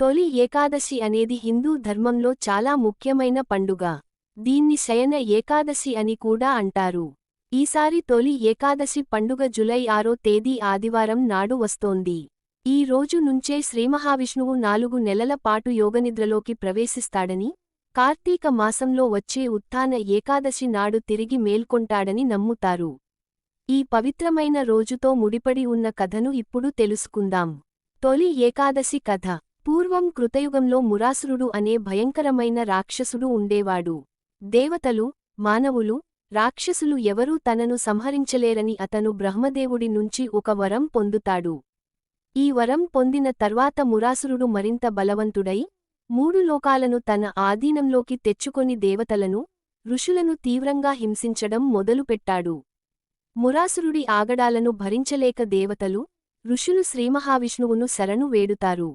తొలి ఏకాదశి అనేది హిందూ ధర్మంలో చాలా ముఖ్యమైన పండుగ. దీన్ని శయన ఏకాదశి అని కూడా అంటారు. ఈసారి తొలి ఏకాదశి పండుగ జులై ఆరో తేదీ ఆదివారం నాడు వస్తోంది. ఈ రోజు నుంచే శ్రీమహావిష్ణువు నాలుగు నెలల పాటు యోగనిద్రలోకి ప్రవేశిస్తాడని కార్తీక మాసంలో వచ్చే ఉత్థాన ఏకాదశి నాడు తిరిగి మేల్కొంటాడని నమ్ముతారు. ఈ పవిత్రమైన రోజుతో ముడిపడి ఉన్న కథను ఇప్పుడు తెలుసుకుందాం. తొలి ఏకాదశి కథ. పూర్వం కృతయుగంలో మురాసురుడు అనే భయంకరమైన రాక్షసుడు ఉండేవాడు. దేవతలు మానవులు రాక్షసులు ఎవరూ తనను సంహరించలేరని అతను బ్రహ్మదేవుడి నుంచి ఒక వరం పొందుతాడు. ఈ వరం పొందిన తర్వాత మురాసురుడు మరింత బలవంతుడై మూడు లోకాలను తన ఆధీనంలోకి తెచ్చుకొని దేవతలను ఋషులను తీవ్రంగా హింసించడం మొదలుపెట్టాడు. మురాసురుడి ఆగడాలను భరించలేక దేవతలు ఋషులు శ్రీమహావిష్ణువును శరణు వేడుతారు.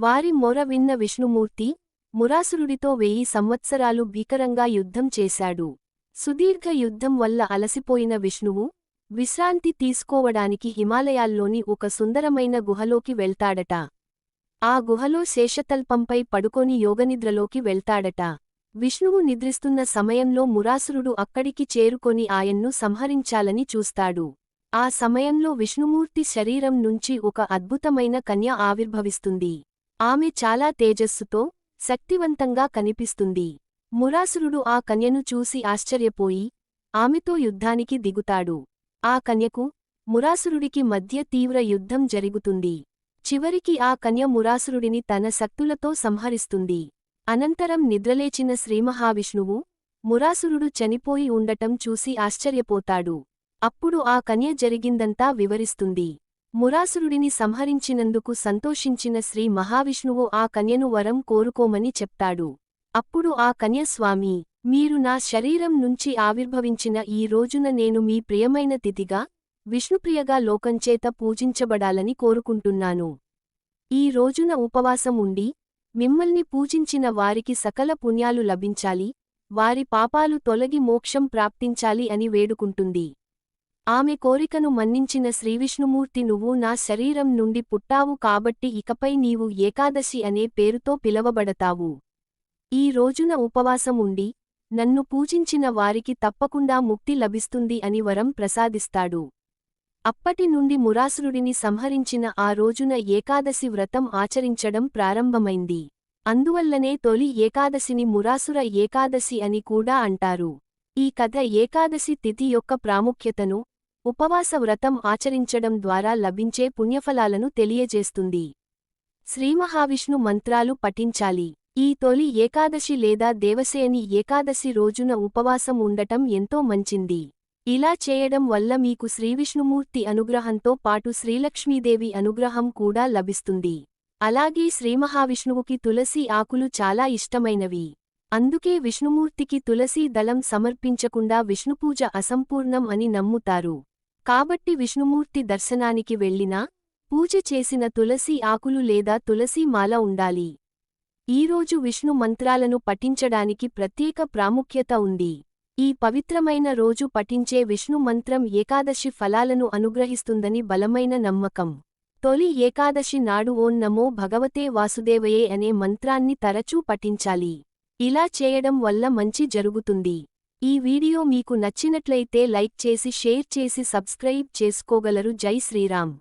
వారి మొర విన్న విష్ణుమూర్తి మురాసురుడితో వెయ్యి సంవత్సరాలు భీకరంగా యుద్ధం చేశాడు. సుదీర్ఘ యుద్ధం వల్ల అలసిపోయిన విష్ణువు విశ్రాంతి తీసుకోవడానికి హిమాలయాల్లోని ఒక సుందరమైన గుహలోకి వెళ్తాడట. ఆ గుహలో శేషతల్పంపై పడుకొని యోగనిద్రలోకి వెళ్తాడట. విష్ణువు నిద్రిస్తున్న సమయంలో మురాసురుడు అక్కడికి చేరుకొని ఆయన్ను సంహరించాలని చూస్తాడు. ఆ సమయంలో విష్ణుమూర్తి శరీరం నుంచి ఒక అద్భుతమైన కన్య ఆవిర్భవిస్తుంది. ఆమె చాలా తేజస్సుతో శక్తివంతంగా కనిపిస్తుంది. మురాసురుడు ఆ కన్యను చూసి ఆశ్చర్యపోయి ఆమెతో యుద్ధానికి దిగుతాడు. ఆ కన్యకు మురాసురుడికి మధ్య తీవ్ర యుద్ధం జరుగుతుంది. చివరికి ఆ కన్య మురాసురుడిని తన శక్తులతో సంహరిస్తుంది. అనంతరం నిద్రలేచిన శ్రీమహావిష్ణువు మురాసురుడు చనిపోయి ఉండటం చూసి ఆశ్చర్యపోతాడు. అప్పుడు ఆ కన్య జరిగిందంతా వివరిస్తుంది. మురాసురుడిని సంహరించినందుకు సంతోషించిన శ్రీ మహావిష్ణువు ఆ కన్యను వరం కోరుకోమని చెప్తాడు. అప్పుడు ఆ కన్య స్వామి మీరు నా శరీరం నుంచి ఆవిర్భవించిన ఈ రోజున నేను మీ ప్రియమైన తిథిగా విష్ణుప్రియగా లోకంచేత పూజించబడాలని కోరుకుంటున్నాను. ఈ రోజున ఉపవాసం ఉండి మిమ్మల్ని పూజించిన వారికి సకల పుణ్యాలు లభించాలి వారి పాపాలు తొలగి మోక్షం ప్రాప్తించాలి అని వేడుకుంటుంది. ఆమె కోరికను మన్నించిన శ్రీవిష్ణుమూర్తి నువ్వు నా శరీరం నుండి పుట్టావు కాబట్టి ఇకపై నీవు ఏకాదశి అనే పేరుతో పిలవబడతావు. ఈ రోజున ఉపవాసం ఉండి నన్ను పూజించిన వారికి తప్పకుండా ముక్తి లభిస్తుంది అని వరం ప్రసాదిస్తాడు. అప్పటి నుండి మురాసురుడిని సంహరించిన ఆ రోజున ఏకాదశి వ్రతం ఆచరించడం ప్రారంభమైంది. అందువల్లనే తొలి ఏకాదశిని మురాసుర ఏకాదశి అని కూడా అంటారు. ఈ కథ ఏకాదశి తిథి యొక్క ప్రాముఖ్యతను ఉపవాస వ్రతం ఆచరించడం ద్వారా లభించే పుణ్యఫలాలను తెలియజేస్తుంది. శ్రీమహావిష్ణు మంత్రాలు పఠించాలి. ఈ తొలి ఏకాదశి లేదా దేవసేని ఏకాదశి రోజున ఉపవాసం ఉండటం ఎంతో మంచింది. ఇలా చేయడం వల్ల మీకు శ్రీవిష్ణుమూర్తి అనుగ్రహంతో పాటు శ్రీలక్ష్మీదేవి అనుగ్రహం కూడా లభిస్తుంది. అలాగే శ్రీమహావిష్ణువుకి తులసి ఆకులు చాలా ఇష్టమైనవి. అందుకే విష్ణుమూర్తికి తులసీ దళం సమర్పించకుండా విష్ణుపూజ అసంపూర్ణం అని నమ్ముతారు. కాబట్టి విష్ణుమూర్తి దర్శనానికి వెళ్ళినా పూజ చేసిన తులసి ఆకులు లేదా తులసి మాల ఉండాలి. ఈరోజు విష్ణు మంత్రాలను పఠించడానికి ప్రత్యేక ప్రాముఖ్యత ఉంది. ఈ పవిత్రమైన రోజు పఠించే విష్ణు మంత్రం ఏకాదశి ఫలాలను అనుగ్రహిస్తుందని బలమైన నమ్మకం. తొలి ఏకాదశి నాడు ఓం నమో భగవతే వాసుదేవయే అనే మంత్రాన్ని తరచూ పఠించాలి. ఇలా చేయడం వల్ల మంచి జరుగుతుంది. ఈ వీడియో మీకు నచ్చినట్లయితే లైక్ చేసి షేర్ చేసి సబ్స్క్రైబ్ చేసుకోగలరు. జై శ్రీరామ్.